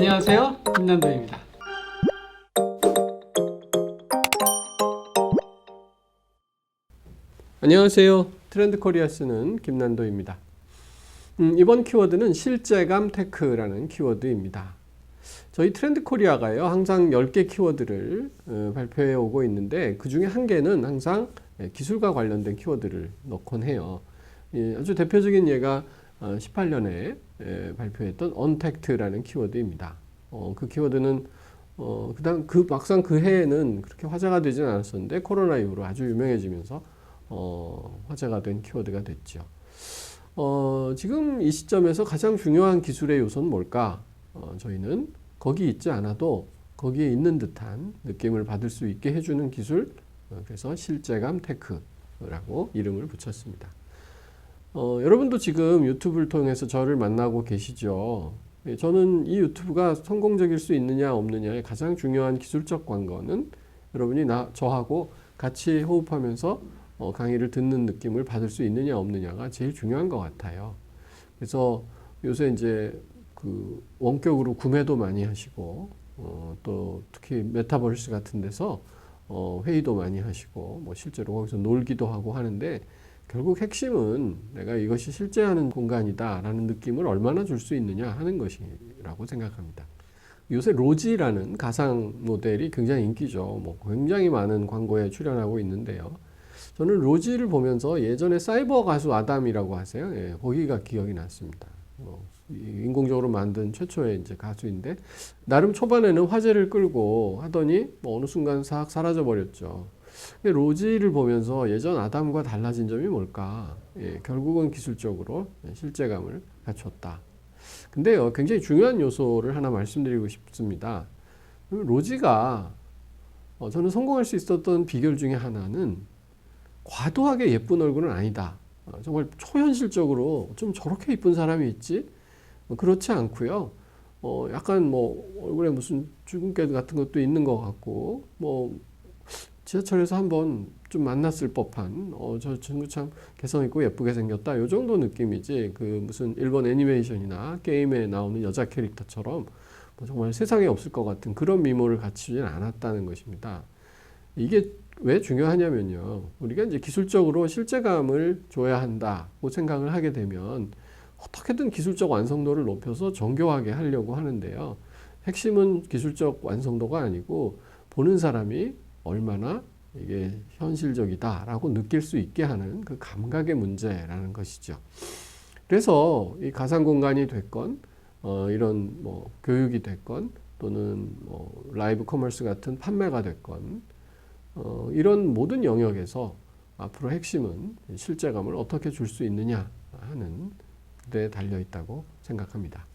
안녕하세요. 김남도입니다. 안녕하세요. 트렌드 코리아 쓰는 김난도입니다. 음, 이번 키워드는 실제감 테크라는 키워드입니다. 저희 트렌드 코리아가요, 항상 10개 키워드를 어, 발표해 오고 있는데, 그 중에 한 개는 항상 예, 기술과 관련된 키워드를 넣곤 해요. 예, 아주 대표적인 예가 어, 18년에 예, 발표했던 언택트라는 키워드입니다. 어, 그 키워드는 어, 그다음 그 막상 그 해에는 그렇게 화제가 되진 않았었는데 코로나 이후로 아주 유명해지면서 어, 화제가 된 키워드가 됐죠. 어, 지금 이 시점에서 가장 중요한 기술의 요소는 뭘까? 어, 저희는 거기 있지 않아도 거기에 있는 듯한 느낌을 받을 수 있게 해주는 기술, 어, 그래서 실제감 테크라고 이름을 붙였습니다. 어, 여러분도 지금 유튜브를 통해서 저를 만나고 계시죠. 예, 저는 이 유튜브가 성공적일 수 있느냐 없느냐의 가장 중요한 기술적 관건은 여러분이 나 저하고 같이 호흡하면서 어, 강의를 듣는 느낌을 받을 수 있느냐 없느냐가 제일 중요한 것 같아요. 그래서 요새 이제 그 원격으로 구매도 많이 하시고 어, 또 특히 메타버스 같은 데서 어, 회의도 많이 하시고 뭐 실제로 거기서 놀기도 하고 하는데 결국 핵심은 내가 이것이 실제 하는 공간이다 라는 느낌을 얼마나 줄 수 있느냐 하는 것이라고 생각합니다. 요새 로지라는 가상 모델이 굉장히 인기죠. 뭐 굉장히 많은 광고에 출연하고 있는데요. 저는 로지를 보면서 예전에 사이버 가수 아담이라고 하세요. 예, 거기가 기억이 났습니다. 어, 인공적으로 만든 최초의 이제 가수인데 나름 초반에는 화제를 끌고 하더니 뭐 어느 순간 싹 사라져 버렸죠. 로지를 보면서 예전 아담과 달라진 점이 뭘까? 예, 결국은 기술적으로 실제감을 갖췄다. 근데요, 굉장히 중요한 요소를 하나 말씀드리고 싶습니다. 로지가 어, 저는 성공할 수 있었던 비결 중에 하나는 과도하게 예쁜 얼굴은 아니다. 어, 정말 초현실적으로 좀 저렇게 예쁜 사람이 있지? 어, 그렇지 않고요. 어, 약간 뭐 얼굴에 무슨 주근깨 같은 것도 있는 것 같고, 뭐 지하철에서 한번 좀 만났을 법한, 어, 저 친구 참 개성 있고 예쁘게 생겼다. 요 정도 느낌이지. 그 무슨 일본 애니메이션이나 게임에 나오는 여자 캐릭터처럼 뭐 정말 세상에 없을 것 같은 그런 미모를 갖추진 않았다는 것입니다. 이게 왜 중요하냐면요. 우리가 이제 기술적으로 실제감을 줘야 한다고 생각을 하게 되면 어떻게든 기술적 완성도를 높여서 정교하게 하려고 하는데요. 핵심은 기술적 완성도가 아니고 보는 사람이 얼마나 이게 현실적이다라고 느낄 수 있게 하는 그 감각의 문제라는 것이죠. 그래서 이 가상 공간이 됐건 어, 이런 뭐 교육이 됐건 또는 뭐 라이브 커머스 같은 판매가 됐건 어, 이런 모든 영역에서 앞으로 핵심은 실제감을 어떻게 줄 수 있느냐 하는 데 달려 있다고 생각합니다.